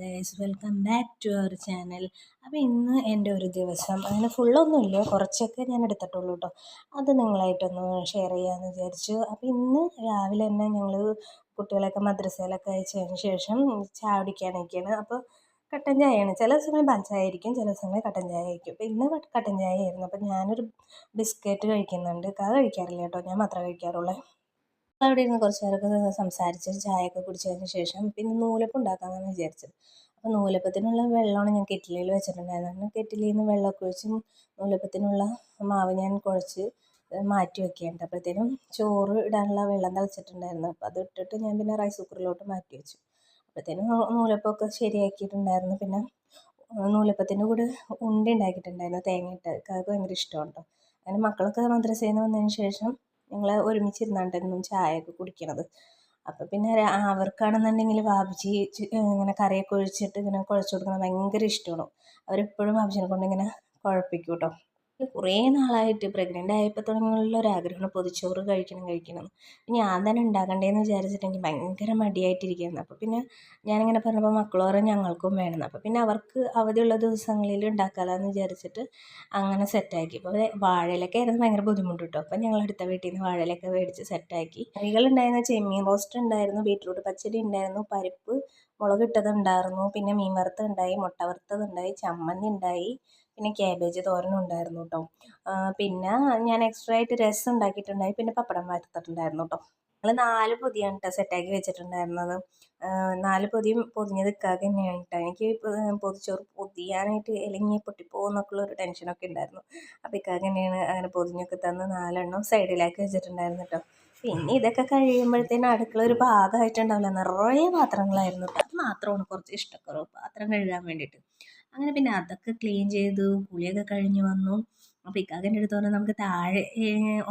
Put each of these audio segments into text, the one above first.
Guys welcome back to our channel അപ്പോൾ ഇന്ന് എന്റെ ഒരു ദിവസം അങ്ങനെ ഫുള്ളൊന്നുമില്ല കുറച്ചൊക്കെ ഞാൻ എടുത്തിട്ടുള്ളൂ കേട്ടോ അത് നിങ്ങളായിട്ടൊന്ന് ഷെയർ ചെയ്യാമെന്ന് വിചാരിച്ചു. അപ്പോൾ ഇന്ന് രാവിലെ തന്നെ ഞങ്ങൾ കുട്ടികളെയൊക്കെ മദ്രസയിലൊക്കെ അയച്ചതിന് ശേഷം ചായ അപ്പോൾ കട്ടൻ ചായയാണ്. ചില സമയം പാൽ ആയിരിക്കും ചില സമയം കട്ടൻ ചായ ആയിരിക്കും. അപ്പോൾ ഇന്ന് കട്ടൻ ചായ ആയിരുന്നു അപ്പോൾ ഞാനൊരു ബിസ്ക്കറ്റ് കഴിക്കുന്നുണ്ട്. അത് കഴിക്കാറില്ല കേട്ടോ ഞാൻ മാത്രമേ കഴിക്കാറുള്ളൂ. അവിടെ ഇരുന്ന് കുറച്ച് നേരമൊക്കെ സംസാരിച്ച് ചായയൊക്കെ കുടിച്ചതിന് ശേഷം പിന്നെ നൂലപ്പം ഉണ്ടാക്കാമെന്നാണ് വിചാരിച്ചത്. അപ്പോൾ നൂലപ്പത്തിനുള്ള വെള്ളമാണ് ഞാൻ കെറ്റിലിൽ വെച്ചിട്ടുണ്ടായിരുന്നത്. കെറ്റിലിൽ നിന്ന് വെള്ളമൊക്കെ ഒഴിച്ച് നൂലപ്പത്തിനുള്ള മാവ് ഞാൻ കുഴച്ച് മാറ്റി വെക്കുകയുണ്ട് അപ്പോഴത്തേനും ചോറ് ഇടാനുള്ള വെള്ളം തിളച്ചിട്ടുണ്ടായിരുന്നു. അപ്പോൾ അത് ഇട്ടിട്ട് ഞാൻ പിന്നെ റൈസ് കുക്കറിലോട്ട് മാറ്റി വെച്ചു. അപ്പോഴത്തേനും നൂലപ്പമൊക്കെ ശരിയാക്കിയിട്ടുണ്ടായിരുന്നു. പിന്നെ നൂലപ്പത്തിന്റെ കൂടെ ഉണ്ട ഉണ്ടാക്കിയിട്ടുണ്ടായിരുന്നു. തേങ്ങ ഇട്ട് അത് ഭയങ്കര ഇഷ്ടമാണ് കേട്ടോ അങ്ങനെ മക്കളൊക്കെ മദ്രസയിൽ നിന്ന് വന്നതിന് ശേഷം ഞങ്ങൾ ഒരുമിച്ചിരുന്നാണ്ടായിരുന്നു ചായയൊക്കെ കുടിക്കണത്. അപ്പോൾ പിന്നെ അവർക്കാണെന്നുണ്ടെങ്കിൽ വാബിജി ഇങ്ങനെ കറിയൊക്കെ ഒഴിച്ചിട്ട് ഇങ്ങനെ കുഴച്ച് കൊടുക്കുന്നത് ഭയങ്കര ഇഷ്ടമാണ് അവരെപ്പോഴും വാബിജിനെ കൊണ്ട് ഇങ്ങനെ കുഴപ്പിക്കും കേട്ടോ കുറേ നാളായിട്ട് പ്രഗ്നന്റ് ആയപ്പോൾ തുടങ്ങിയുള്ള ഒരാഗ്രഹമാണ് പൊതിച്ചോറ് കഴിക്കണം കഴിക്കണം. ഞാൻ തന്നെ ഉണ്ടാക്കണ്ടേന്ന് വിചാരിച്ചിട്ട് എനിക്ക് ഭയങ്കര മടിയായിട്ടിരിക്കുകയായിരുന്നു അപ്പോൾ പിന്നെ ഞാനിങ്ങനെ പറഞ്ഞപ്പോൾ മക്കളോറെ ഞങ്ങൾക്കും വേണം. അപ്പോൾ പിന്നെ അവർക്ക് അവധിയുള്ള ദിവസങ്ങളിൽ ഉണ്ടാക്കാമെന്ന് വിചാരിച്ചിട്ട് അങ്ങനെ സെറ്റാക്കി അപ്പോൾ വാഴയിലൊക്കെ ആയിരുന്നു ഭയങ്കര ബുദ്ധിമുട്ട് കേട്ടോ അപ്പോൾ ഞങ്ങൾ അടുത്ത വീട്ടിൽ നിന്ന് വാഴയിലൊക്കെ മേടിച്ച് സെറ്റാക്കി കറികളുണ്ടായിരുന്ന ചെമ്മീൻ റോസ്റ്റ് ഉണ്ടായിരുന്നു ബീറ്റ്റൂട്ട് പച്ചടി ഉണ്ടായിരുന്നു പരിപ്പ് മുളകിട്ടതുണ്ടായിരുന്നു പിന്നെ മീൻ വറുത്തത് ഉണ്ടായി മുട്ട വറുത്തത് ഉണ്ടായി ചമ്മന്തി ഉണ്ടായി പിന്നെ ക്യാബേജ് തോരനും ഉണ്ടായിരുന്നു കേട്ടോ പിന്നെ ഞാൻ എക്സ്ട്രാ ആയിട്ട് രസം ഉണ്ടാക്കിയിട്ടുണ്ടായി. പിന്നെ പപ്പടം വറുത്തിട്ടുണ്ടായിരുന്നു കേട്ടോ ഞങ്ങൾ നാല് പൊതിയാണ് കേട്ടോ സെറ്റാക്കി വെച്ചിട്ടുണ്ടായിരുന്നത്. നാല് പൊതിയും പൊതിഞ്ഞത് ഇക്കാക്ക് തന്നെയാണ് കേട്ടോ എനിക്ക് പൊതിച്ചോറ് പൊതിയാനായിട്ട് ഇലങ്ങി പൊട്ടിപ്പോകുന്നൊക്കെയുള്ള ഒരു ടെൻഷനൊക്കെ ഉണ്ടായിരുന്നു. അപ്പോൾ ഇക്കാക്ക് തന്നെയാണ് അങ്ങനെ പൊതിഞ്ഞൊക്കെ തന്ന് നാലെണ്ണം സൈഡിലാക്കി വെച്ചിട്ടുണ്ടായിരുന്നു കേട്ടോ പിന്നെ ഇതൊക്കെ കഴിയുമ്പോഴത്തേനും അടുക്കള ഒരു ഭാഗമായിട്ടുണ്ടാവില്ല. നിറയെ പാത്രങ്ങളായിരുന്നു അത് മാത്രമാണ് കുറച്ച് ഇഷ്ടക്കുറവ് പാത്രം കഴുകാൻ വേണ്ടിയിട്ട്. അങ്ങനെ പിന്നെ അതൊക്കെ ക്ലീൻ ചെയ്തു കുളിയൊക്കെ കഴിഞ്ഞ് വന്നു. അപ്പോൾ ഇക്കാക്കന്റെ അടുത്ത് പറഞ്ഞാൽ നമുക്ക് താഴെ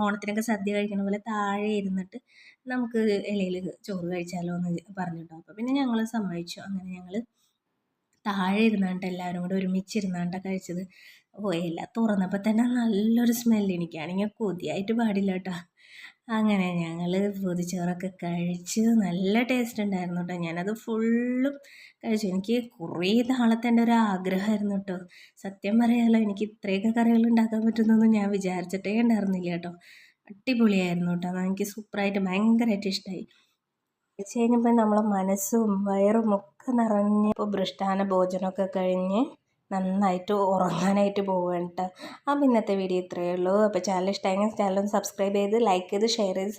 ഓണത്തിനൊക്കെ സദ്യ കഴിക്കണ പോലെ താഴെ ഇരുന്നിട്ട് നമുക്ക് ഇലയിൽ ചോറ് കഴിച്ചാലോ എന്ന് പറഞ്ഞിട്ടോ അപ്പോൾ പിന്നെ ഞങ്ങൾ സമ്മതിച്ചു. അങ്ങനെ ഞങ്ങൾ താഴെ ഇരുന്നാണ്ട് എല്ലാവരും കൂടെ ഒരുമിച്ചിരുന്നാണ്ടാണ് കഴിച്ചത്. ഓ എല്ലാം തുറന്നപ്പോൾ തന്നെ നല്ലൊരു സ്മെല്ല് എനിക്കാണെങ്കിൽ കൊതിയായിട്ട് പാടില്ല കേട്ടോ. അങ്ങനെ ഞങ്ങൾ പൊതിച്ചോറൊക്കെ കഴിച്ച് നല്ല ടേസ്റ്റ് ഉണ്ടായിരുന്നു കേട്ടോ. ഞാനത് ഫുള്ളും കഴിച്ചു. എനിക്ക് കുറേ നാളത്തെ എന്റെ ഒരു ആഗ്രഹമായിരുന്നു കേട്ടോ. സത്യം പറയാമല്ലോ എനിക്ക് ഇത്രയൊക്കെ കറികൾ ഉണ്ടാക്കാൻ പറ്റുന്നൊന്നും ഞാൻ വിചാരിച്ചിട്ടേ ഉണ്ടായിരുന്നില്ല കേട്ടോ. അടിപൊളിയായിരുന്നു കേട്ടോ. എനിക്ക് സൂപ്പറായിട്ട് ഭയങ്കരമായിട്ട് ഇഷ്ടമായി കഴിച്ച് കഴിഞ്ഞപ്പോൾ നമ്മളെ മനസ്സും വയറും ഒക്കെ നിറഞ്ഞ് ഇപ്പോൾ ഭൃഷ്ടാന ഭോജനമൊക്കെ കഴിഞ്ഞ് നന്നായിട്ട് ഉറങ്ങാനായിട്ട് പോവുകയാണ് കേട്ടോ അപ്പം ഇന്നത്തെ വീഡിയോ ഇത്രയേ ഉള്ളൂ. അപ്പോൾ ചാനൽ ഇഷ്ടമായെങ്കിൽ ചാനൽ ഒന്ന് സബ്സ്ക്രൈബ് ചെയ്ത് ലൈക്ക് ചെയ്ത് ഷെയർ ചെയ്ത്